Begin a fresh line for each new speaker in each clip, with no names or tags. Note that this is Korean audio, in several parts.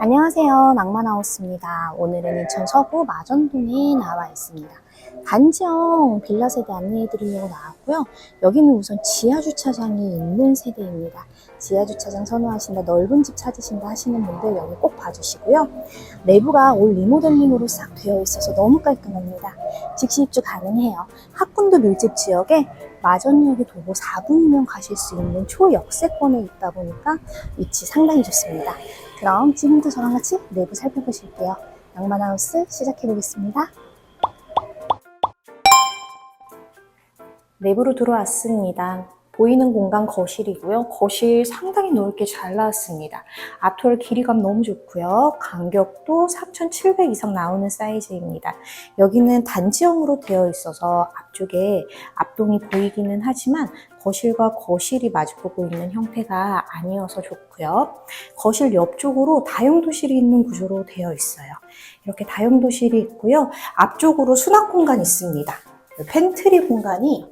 안녕하세요. 낭만하우스입니다. 오늘은 인천 서구 마전동에 나와 있습니다. 단지형 빌라 세대 안내해 드리려고 나왔고요. 여기는 우선 지하 주차장이 있는 세대입니다. 지하 주차장 선호하신다, 넓은 집 찾으신다 하시는 분들 여기 꼭 봐주시고요. 내부가 올 리모델링으로 싹 되어 있어서 너무 깔끔합니다. 즉시 입주 가능해요. 학군도 밀집 지역에 마전역에 도보 4분이면 가실 수 있는 초역세권에 있다 보니까 위치 상당히 좋습니다. 그럼 지금부터 저랑 같이 내부 살펴보실게요. 낭만하우스 시작해보겠습니다. 내부로 들어왔습니다. 보이는 공간 거실이고요. 거실 상당히 넓게 잘 나왔습니다. 아톨 길이감 너무 좋고요. 간격도 3,700 이상 나오는 사이즈입니다. 여기는 단지형으로 되어 있어서 앞쪽에 앞동이 보이기는 하지만 거실과 거실이 마주보고 있는 형태가 아니어서 좋고요. 거실 옆쪽으로 다용도실이 있는 구조로 되어 있어요. 이렇게 다용도실이 있고요. 앞쪽으로 수납 공간이 있습니다. 팬트리 공간이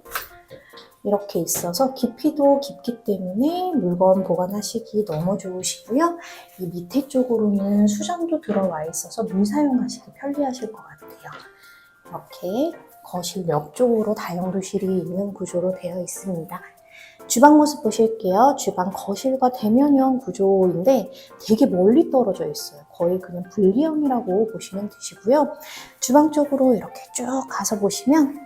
이렇게 있어서 깊이도 깊기 때문에 물건 보관하시기 너무 좋으시고요. 이 밑에 쪽으로는 수전도 들어와 있어서 물 사용하시기 편리하실 것 같아요. 이렇게 거실 옆쪽으로 다용도실이 있는 구조로 되어 있습니다. 주방 모습 보실게요. 주방 거실과 대면형 구조인데 되게 멀리 떨어져 있어요. 거의 그냥 분리형이라고 보시면 되시고요. 주방 쪽으로 이렇게 쭉 가서 보시면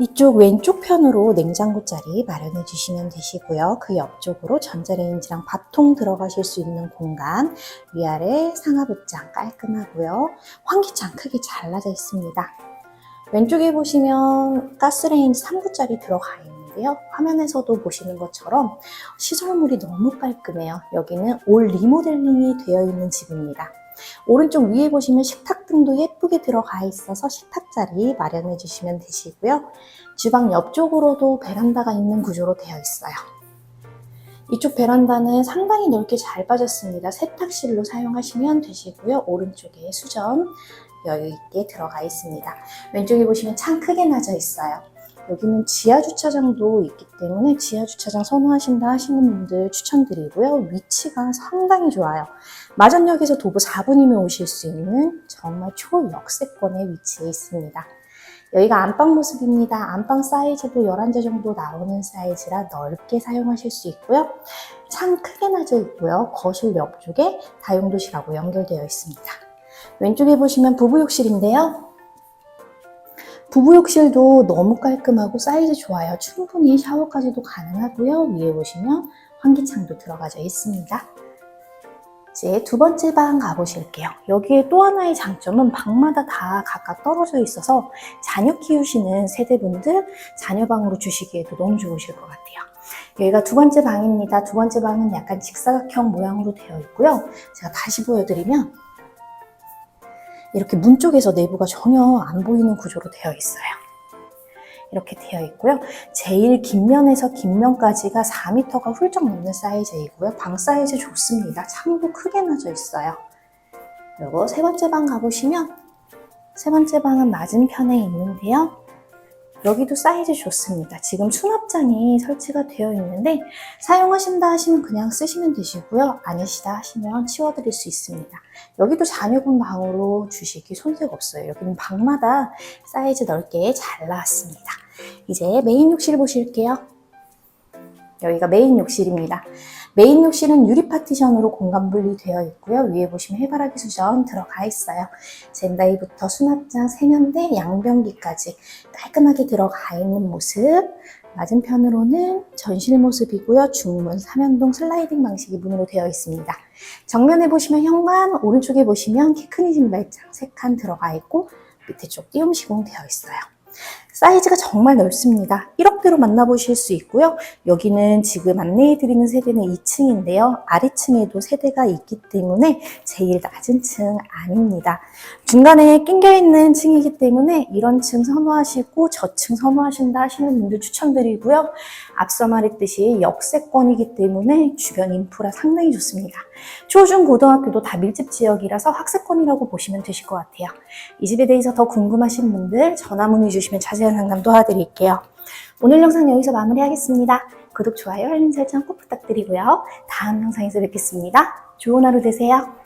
이쪽 왼쪽 편으로 냉장고 자리 마련해 주시면 되시고요. 그 옆쪽으로 전자레인지랑 밥통 들어가실 수 있는 공간, 위아래 상하부장 깔끔하고요. 환기창 크게 잘라져 있습니다. 왼쪽에 보시면 가스레인지 3구짜리 들어가 있는데요. 화면에서도 보시는 것처럼 시설물이 너무 깔끔해요. 여기는 올 리모델링이 되어 있는 집입니다. 오른쪽 위에 보시면 식탁 등도 예쁘게 들어가 있어서 식탁 자리 마련해 주시면 되시고요. 주방 옆쪽으로도 베란다가 있는 구조로 되어 있어요. 이쪽 베란다는 상당히 넓게 잘 빠졌습니다. 세탁실로 사용하시면 되시고요. 오른쪽에 수전 여유 있게 들어가 있습니다. 왼쪽에 보시면 창 크게 나져 있어요. 여기는 지하 주차장도 있기 때문에 지하 주차장 선호하신다 하시는 분들 추천드리고요. 위치가 상당히 좋아요. 마전역에서 도보 4분이면 오실 수 있는 정말 초역세권에 위치해 있습니다. 여기가 안방 모습입니다. 안방 사이즈도 11자 정도 나오는 사이즈라 넓게 사용하실 수 있고요. 창 크게 나져 있고요. 거실 옆쪽에 다용도실하고 연결되어 있습니다. 왼쪽에 보시면 부부욕실인데요. 부부 욕실도 너무 깔끔하고 사이즈 좋아요. 충분히 샤워까지도 가능하고요. 위에 보시면 환기창도 들어가져 있습니다. 이제 두 번째 방 가보실게요. 여기에 또 하나의 장점은 방마다 다 각각 떨어져 있어서 자녀 키우시는 세대분들 자녀방으로 주시기에도 너무 좋으실 것 같아요. 여기가 두 번째 방입니다. 두 번째 방은 약간 직사각형 모양으로 되어 있고요. 제가 다시 보여드리면 이렇게 문 쪽에서 내부가 전혀 안 보이는 구조로 되어 있어요. 이렇게 되어 있고요. 제일 긴 면에서 긴 면까지가 4m가 훌쩍 넘는 사이즈이고요. 방 사이즈 좋습니다. 창도 크게 나져 있어요. 그리고 세 번째 방 가보시면 세 번째 방은 맞은편에 있는데요. 여기도 사이즈 좋습니다. 지금 수납장이 설치가 되어 있는데 사용하신다 하시면 그냥 쓰시면 되시고요. 아니시다 하시면 치워드릴 수 있습니다. 여기도 자녀분 방으로 주시기 손색 없어요. 여기는 방마다 사이즈 넓게 잘 나왔습니다. 이제 메인 욕실 보실게요. 여기가 메인 욕실입니다. 메인 욕실은 유리 파티션으로 공간 분리되어 있고요. 위에 보시면 해바라기 수전 들어가 있어요. 젠다이부터 수납장, 세면대, 양변기까지 깔끔하게 들어가 있는 모습. 맞은편으로는 전실 모습이고요. 중문, 삼연동 슬라이딩 방식이 문으로 되어 있습니다. 정면에 보시면 현관, 오른쪽에 보시면 키큰 신발장 3칸 들어가 있고 밑에 쪽 띄움 시공 되어 있어요. 사이즈가 정말 넓습니다. 1억대로 만나보실 수 있고요. 여기는 지금 안내해드리는 세대는 2층인데요. 아래층에도 세대가 있기 때문에 제일 낮은 층 아닙니다. 중간에 낑겨있는 층이기 때문에 이런 층 선호하시고 저층 선호하신다 하시는 분들 추천드리고요. 앞서 말했듯이 역세권이기 때문에 주변 인프라 상당히 좋습니다. 초중 고등학교도 다 밀집 지역이라서 학세권이라고 보시면 되실 것 같아요. 이 집에 대해서 더 궁금하신 분들 전화 문의 주시면 자세한 상담 도와드릴게요. 오늘 영상 여기서 마무리하겠습니다. 구독, 좋아요, 알림 설정 꼭 부탁드리고요. 다음 영상에서 뵙겠습니다. 좋은 하루 되세요.